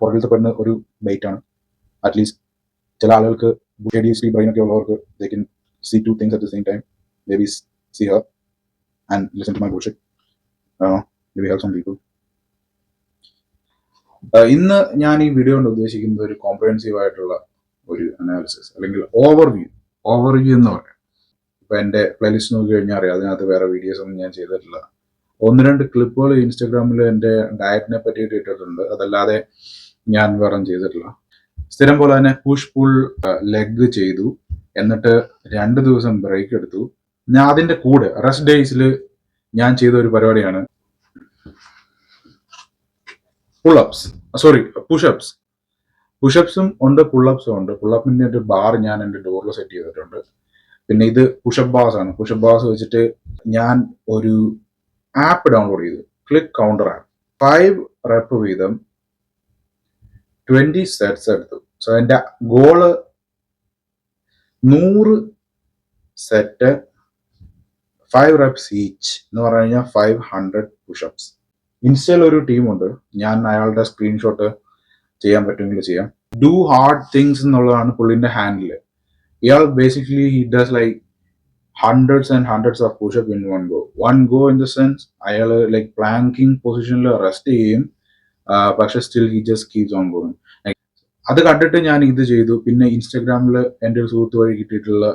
പുറകിലത്തെ പെണ്ണ് ഒരു ബൈറ്റ് ആണ്. അറ്റ്ലീസ്റ്റ് ചില ആളുകൾക്ക് എ ഡി എസ് ബ്രെയിൻ ഒക്കെ ഉള്ളവർക്ക് they can see two things at the same time maybe see her and listen to my bullshit may some people ഇന്ന് ഞാൻ ഈ വീഡിയോ കൊണ്ട് ഉദ്ദേശിക്കുന്നത് ഒരു കോംപ്രഹെൻസീവ് ആയിട്ടുള്ള ഒരു അനാലിസിസ് അല്ലെങ്കിൽ ഓവർവ്യൂ ഓവർവ്യൂ എന്ന് പറയാം. ഇപ്പൊ എന്റെ പ്ലേലിസ്റ്റ് നോക്കി കഴിഞ്ഞാൽ അറിയാം. അതിനകത്ത് വേറെ വീഡിയോസ് ഒന്നും ഞാൻ ചെയ്തിട്ടില്ല. ഒന്ന് രണ്ട് ക്ലിപ്പുകൾ ഇൻസ്റ്റാഗ്രാമിൽ എന്റെ ഡയറ്റിനെ പറ്റിയിട്ട് ഇട്ടിട്ടുണ്ട്. അതല്ലാതെ ഞാൻ വേറെ ചെയ്തിട്ടില്ല. സ്ഥിരം പോലെ തന്നെ പുഷ് പുൾ ലെഗ് ചെയ്തു. എന്നിട്ട് രണ്ട് ദിവസം ബ്രേക്ക് എടുത്തു. ഞാൻ അതിന്റെ കൂടെ റെസ്റ്റ് ഡേയ്സിൽ ഞാൻ ചെയ്ത ഒരു പരിപാടിയാണ്. പുള്ളപ്സ് സോറി പുഷപ്സ് പുഷപ്സും ഉണ്ട് പുള്ളപ്സും ഉണ്ട്. പുള്ളപ്പിന്റെ ഒരു ബാർ ഞാൻ എന്റെ ഡോറിൽ സെറ്റ് ചെയ്തിട്ടുണ്ട്. പിന്നെ ഇത് പുഷപ്പ് ബാസ് ആണ്. പുഷപ്പ് ബാസ് വെച്ചിട്ട് ഞാൻ ഒരു ആപ്പ് ഡൗൺലോഡ് ചെയ്തു. Click counter app five rep വീതം ട്വന്റി സെറ്റ്സ് എടുത്തു. സോ എന്റെ ഗോൾ നൂറ് സെറ്റ് ഫൈവ് റെപ്സ് ഈച്ച് എന്ന് പറഞ്ഞു കഴിഞ്ഞാൽ ഫൈവ് ഹൺഡ്രഡ് പുഷപ്സ് ഇൻസ്റ്റയിൽ ഒരു ടീമുണ്ട്. ഞാൻ അയാളുടെ സ്ക്രീൻഷോട്ട് ചെയ്യാൻ പറ്റുമെങ്കിൽ ചെയ്യാം. ഡു ഹാർഡ് തിങ്സ് എന്നുള്ളതാണ് പുള്ളിന്റെ ഹാൻഡിൽ ഇയാൾ basically he does like hundreds and hundreds of pushup in one go one go in the sense അയാൾ ലൈക്ക് പ്ലാങ്കിങ് പൊസിഷനിൽ റെസ്റ്റ് ചെയ്യും. പക്ഷെ still he just keeps on going അത് കണ്ടിട്ട് ഞാൻ ഇത് ചെയ്തു. പിന്നെ ഇൻസ്റ്റാഗ്രാമിൽ എന്റെ ഒരു സുഹൃത്ത് വഴി കിട്ടിയിട്ടുള്ള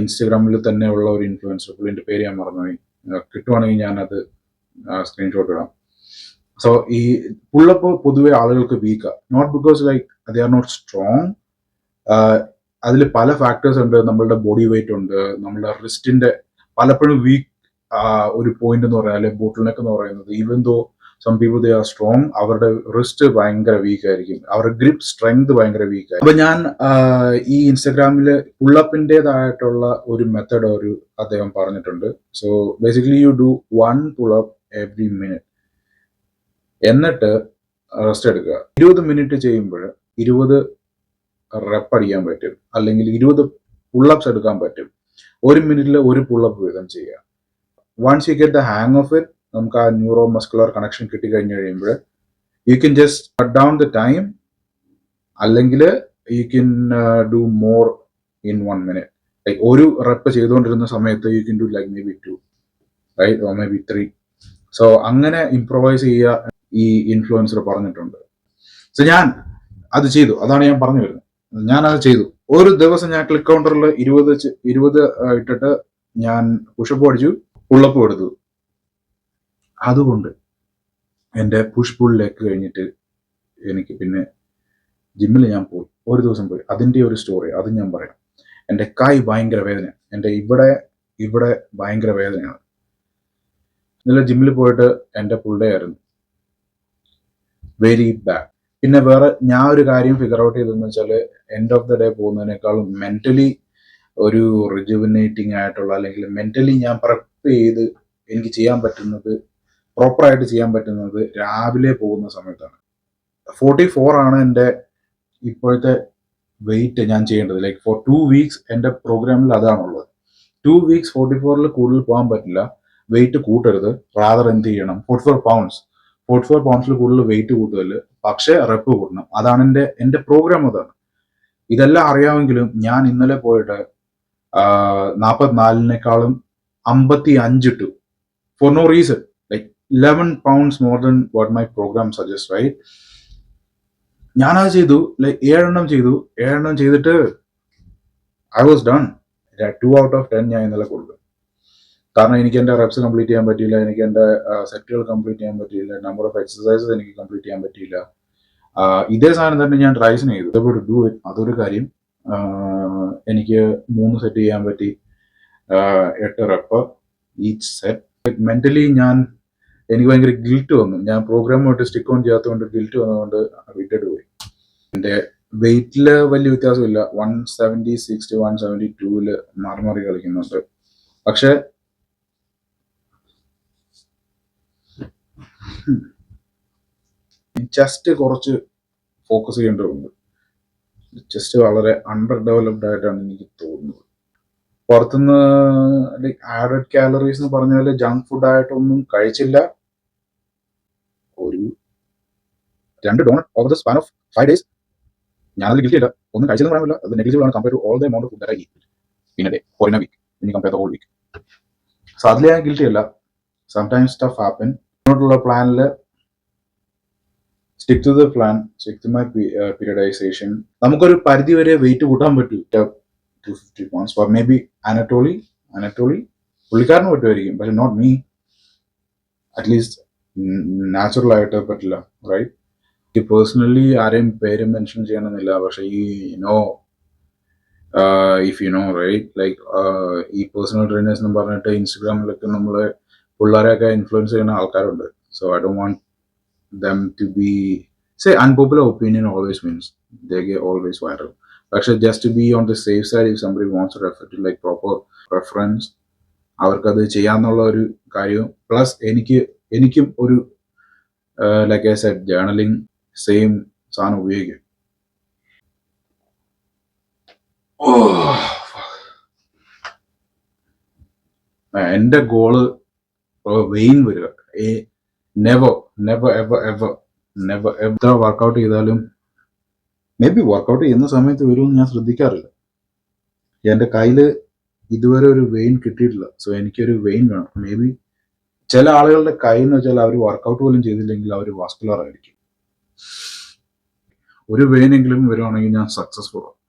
ഇൻസ്റ്റാഗ്രാമിൽ തന്നെ ഉള്ള ഒരു ഇൻഫ്ലുവൻസർ പുള്ളിന്റെ പേര് ഞാൻ മറന്നുപോയി. കിട്ടുവാണെങ്കിൽ ഞാനത് സ്ക്രീൻഷോട്ട് ഇടാം. സോ ഈ പുള്ളപ്പ് പൊതുവെ ആളുകൾക്ക് വീക്കാ not because like they are not strong അതിൽ പല ഫാക്ടേഴ്സ് ഉണ്ട്. നമ്മളുടെ ബോഡി വെയിറ്റ് ഉണ്ട്. നമ്മളുടെ റിസ്റ്റിന്റെ പലപ്പോഴും വീക്ക് ഒരു പോയിന്റ് എന്ന് അല്ലെങ്കിൽ ബോട്ടിൽ നെക്ക് എന്ന് പറയുന്നത്. Even though some people they are strong അവരുടെ റിസ്റ്റ് ഭയങ്കര വീക്ക് ആയിരിക്കും. അവരുടെ ഗ്രിപ്പ് സ്ട്രെങ്ത് ഭയങ്കര വീക്ക് ആയിരിക്കും. അപ്പൊ ഞാൻ ഈ ഇൻസ്റ്റഗ്രാമിൽ പുള്ളപ്പിന്റേതായിട്ടുള്ള ഒരു മെത്തഡ് ഒരു അദ്ദേഹം പറഞ്ഞിട്ടുണ്ട്. So basically you do one pullup every minute എന്നിട്ട് റെസ്റ്റ് എടുക്കുക. ഇരുപത് മിനിറ്റ് ചെയ്യുമ്പോൾ ഇരുപത് റെപ്പ് അടിക്കാൻ പറ്റും. അല്ലെങ്കിൽ ഇരുപത് പുള്ളപ്സ് എടുക്കാൻ പറ്റും. ഒരു മിനിറ്റിൽ ഒരു പുള്ളപ്പ് വീതം ചെയ്യുക. Once you get the hang of it നമുക്ക് ആ ന്യൂറോ മസ്കുലർ കണക്ഷൻ കിട്ടിക്കഴിഞ്ഞ് കഴിയുമ്പോൾ you can just cut down the time അല്ലെങ്കിൽ you can do more in one minute like ഒരു റെപ്പ് ചെയ്തുകൊണ്ടിരുന്ന സമയത്ത് you can do like maybe two right oh maybe three so അങ്ങനെ improvise ചെയ്യുക ഈ influencer പറഞ്ഞിട്ടുണ്ട്. സോ ഞാൻ അത് ചെയ്തു. അതാണ് ഞാൻ പറഞ്ഞു വരുന്നത്. ഞാൻ അത് ചെയ്തു. ഒരു ദിവസം ഞാൻ ക്ലിക്ക് കൗണ്ടറിൽ ഇരുപത് ഇരുപത് ഇട്ടിട്ട് ഞാൻ പുഷപ്പ് അടിച്ചു. പുള്ളപ്പ് എടുത്തു. അതുകൊണ്ട് എന്റെ പുഷ് പുൾ ലേക്ക് കഴിഞ്ഞിട്ട് എനിക്ക് പിന്നെ ജിമ്മിൽ ഞാൻ പോയി. ഒരു ദിവസം പോയി. അതിന്റെ ഒരു സ്റ്റോറി അത് ഞാൻ പറയാം. എന്റെ കൈ ഭയങ്കര വേദന എന്റെ ഇവിടെ ഇവിടെ ഭയങ്കര വേദനയാണ്. ഇന്നലെ ജിമ്മിൽ പോയിട്ട് എന്റെ ഡേ ആയിരുന്നു. വെരി ബാഡ് പിന്നെ വേറെ ഞാൻ ഒരു കാര്യം ഫിഗർ ഔട്ട് ചെയ്തതെന്ന് വെച്ചാൽ എൻഡ് ഓഫ് ദ ഡേ പോകുന്നതിനേക്കാളും മെന്റലി ഒരു റിജുവിനേറ്റിംഗ് ആയിട്ടുള്ള അല്ലെങ്കിൽ മെന്റലി ഞാൻ പ്രെപ്പ് ചെയ്ത് എനിക്ക് ചെയ്യാൻ പറ്റുന്നത് പ്രോപ്പറായിട്ട് ചെയ്യാൻ പറ്റുന്നത് രാവിലെ പോകുന്ന സമയത്താണ്. ഫോർട്ടി ഫോർ ആണ് എന്റെ ഇപ്പോഴത്തെ വെയിറ്റ് ഞാൻ ചെയ്യേണ്ടത്. ലൈക്ക് ഫോർ ടു വീക്സ് എന്റെ പ്രോഗ്രാമിൽ അതാണുള്ളത്. ടു വീക്സ് ഫോർട്ടി ഫോറിൽ കൂടുതൽ പോകാൻ പറ്റില്ല. വെയിറ്റ് കൂട്ടരുത്. റാദർ എന്ത് ചെയ്യണം? Forty four pounds forty four പൗണ്ട്സിൽ കൂടുതൽ വെയിറ്റ് കൂടുതൽ പക്ഷേ റെപ്പ് കൂട്ടണം. അതാണ് എന്റെ എന്റെ പ്രോഗ്രാം അതാണ്. ഇതെല്ലാം അറിയാമെങ്കിലും ഞാൻ ഇന്നലെ പോയിട്ട് നാൽപ്പത്തിനാലിനേക്കാളും അമ്പത്തി two for no reason eleven pounds more than what my program suggest right ഞാനത് ചെയ്തു ലൈക്ക് ഏഴെണ്ണം ചെയ്തു. ഏഴെണ്ണം ചെയ്തിട്ട് I was done two out of ten ഞാൻ ഇന്നലെ കൊടുക്കും കാരണം എനിക്ക് എന്റെ റെപ്സ് കംപ്ലീറ്റ് ചെയ്യാൻ പറ്റിയില്ല എനിക്ക് എന്റെ സെറ്റുകൾ കംപ്ലീറ്റ് ചെയ്യാൻ പറ്റിയില്ല നമ്പർ ഓഫ് എക്സസൈസസ് എനിക്ക് കംപ്ലീറ്റ് ചെയ്യാൻ പറ്റിയില്ല. ഇതേ സാധനം തന്നെ ഞാൻ ട്രൈസിന് ചെയ്തു. ഇതേപോലെ ഡു ഇറ്റ് അതൊരു കാര്യം. എനിക്ക് മൂന്ന് സെറ്റ് ചെയ്യാൻ പറ്റി. എട്ട് റെപ്പ് ഈച്ച് സെറ്റ് മെന്റലി ഞാൻ എനിക്ക് ഭയങ്കര ഗിൽറ്റ് വന്നു. ഞാൻ പ്രോഗ്രാമുമായിട്ട് സ്റ്റിക്ക് ഓൺ ചെയ്യാത്തതുകൊണ്ട് ഗിൽറ്റ് വന്നതുകൊണ്ട് വിട്ടിട്ട് പോയി. എന്റെ വെയിറ്റിൽ വലിയ വ്യത്യാസമില്ല. One seventy six one seventy ടൂവിൽ മാറി മാറി കളിക്കുന്നുണ്ട്. പക്ഷെ ചെസ്റ്റ് കുറച്ച് ഫോക്കസ് ചെയ്യേണ്ടതുണ്ട്. ചെസ്റ്റ് വളരെ അണ്ടർ ഡെവലപ്ഡ് ആയിട്ടാണ് എനിക്ക് തോന്നുന്നത്. പുറത്തുനിന്ന് ലൈക്ക് ആഡഡ് കാലറീസ് എന്ന് പറഞ്ഞാൽ ജങ്ക് ഫുഡ് ആയിട്ടൊന്നും കഴിച്ചില്ല. ഒരു രണ്ട് donut over the span of five days ഞാനത് ഗിൽറ്റി അല്ല. ഒന്നും കഴിച്ചെന്ന് പറയാൻ പറ്റില്ല അത് നെഗ്ലിജിബിൾ ആണ്. Compare to all the amount food I eat in four in a week ഇനി compare the whole week so അതിൽ ഞാൻ ഗിൽറ്റി അല്ല. സംടൈംസ് ടഫ് ഹാപ്പൻ മുന്നോട്ടുള്ള പ്ലാനിൽ stick to the plan stick to my periodization നമുക്കൊരു പരിധി വരെ വെയിറ്റ് കൂട്ടാൻ പറ്റും. Two fifty points four maybe Anatoly Anatoly പുള്ളിക്കാരന് പറ്റുമായിരിക്കും. പക്ഷെ നോട്ട് മീ അറ്റ്ലീസ്റ്റ് നാച്ചുറൽ ആയിട്ട് പറ്റില്ല റൈറ്റ് എനിക്ക് പേഴ്സണലി ആരെയും പേര് മെൻഷൻ ചെയ്യണമെന്നില്ല പക്ഷെ ഈ no if you know right like ഈ പേഴ്സണൽ ട്രെയിനേഴ്സ് എന്ന് പറഞ്ഞിട്ട് ഇൻസ്റ്റഗ്രാമിലൊക്കെ നമ്മൾ പിള്ളേരെയൊക്കെ ഇൻഫ്ലുവൻസ് ചെയ്യുന്ന ആൾക്കാരുണ്ട്. So I Dr want them to be say unpopular opinion always means they get always viral പക്ഷെ just be on the safe side if somebody wants refer to like proper reference അവർക്കത് ചെയ്യാന്നുള്ള ഒരു കാര്യവും. Plus എനിക്ക് എനിക്കും ഒരു like I said journaling same സാധനം ഉപയോഗിക്കും. എന്റെ ഗോൾ വെയിൻ വരിക. Never never ever ever never എത്ര വർക്കൗട്ട് ചെയ്താലും മേ ബി വർക്കൗട്ട് ചെയ്യുന്ന സമയത്ത് വരുമെന്ന് ഞാൻ ശ്രദ്ധിക്കാറില്ല. എന്റെ കയ്യിൽ ഇതുവരെ ഒരു വെയിൻ കിട്ടിയിട്ടില്ല. സോ എനിക്കൊരു വെയിൻ വേണം. മേ ബി ചില ആളുകളുടെ കൈ എന്ന് വെച്ചാൽ അവർ വർക്കൗട്ട് പോലും ചെയ്തില്ലെങ്കിൽ അവർ വാസ്കുലർ ആയിരിക്കും. ഒരു വെയിനെങ്കിലും വരുവാണെങ്കിൽ ഞാൻ സക്സസ്ഫുൾ ആവും